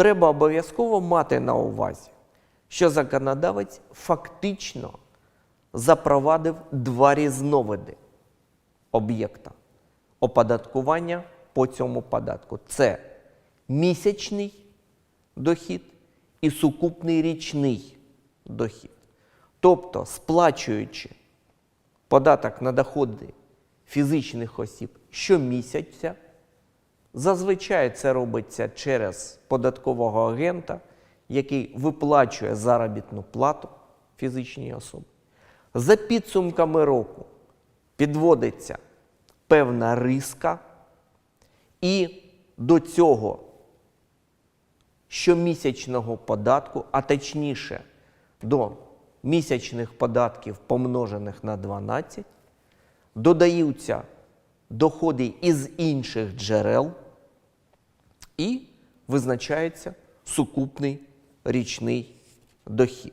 треба обов'язково мати на увазі, що законодавець фактично запровадив два різновиди об'єкта оподаткування по цьому податку. Це місячний дохід і сукупний річний дохід. Тобто, сплачуючи податок на доходи фізичних осіб щомісяця, зазвичай це робиться через податкового агента, який виплачує заробітну плату фізичній особі. За підсумками року підводиться певна риска, і до цього щомісячного податку, а точніше до місячних податків, помножених на 12, додаються доходи із інших джерел і визначається сукупний річний дохід.